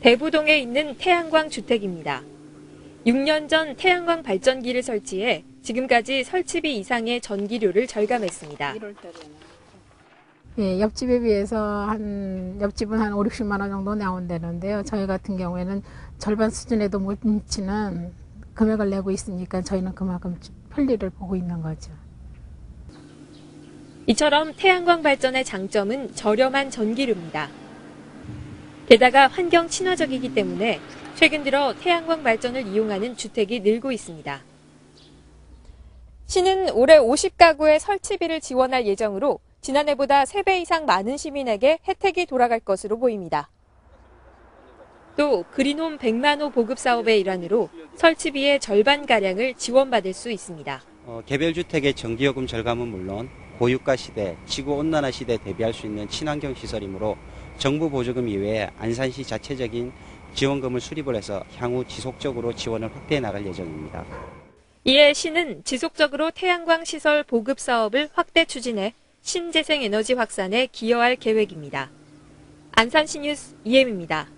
대부동에 있는 태양광 주택입니다. 6년 전 태양광 발전기를 설치해 지금까지 설치비 이상의 전기료를 절감했습니다. 예, 옆집에 비해서 한 옆집은 한 5, 60만 원 정도 나온다는데요. 저희 같은 경우에는 절반 수준에도 못 미치는 금액을 내고 있으니까 저희는 그만큼 편리를 보고 있는 거죠. 이처럼 태양광 발전의 장점은 저렴한 전기료입니다. 게다가 환경 친화적이기 때문에 최근 들어 태양광 발전을 이용하는 주택이 늘고 있습니다. 시는 올해 50가구의 설치비를 지원할 예정으로 지난해보다 3배 이상 많은 시민에게 혜택이 돌아갈 것으로 보입니다. 또 그린홈 100만 호 보급 사업의 일환으로 설치비의 절반가량을 지원받을 수 있습니다. 어, 개별 주택의 전기요금 절감은 물론 고유가 시대, 지구 온난화 시대에 대비할 수 있는 친환경 시설이므로 정부 보조금 이외에 안산시 자체적인 지원금을 수립을 해서 향후 지속적으로 지원을 확대해 나갈 예정입니다. 이에 시는 지속적으로 태양광 시설 보급 사업을 확대 추진해 신재생 에너지 확산에 기여할 계획입니다. 안산시 뉴스 이엠입니다.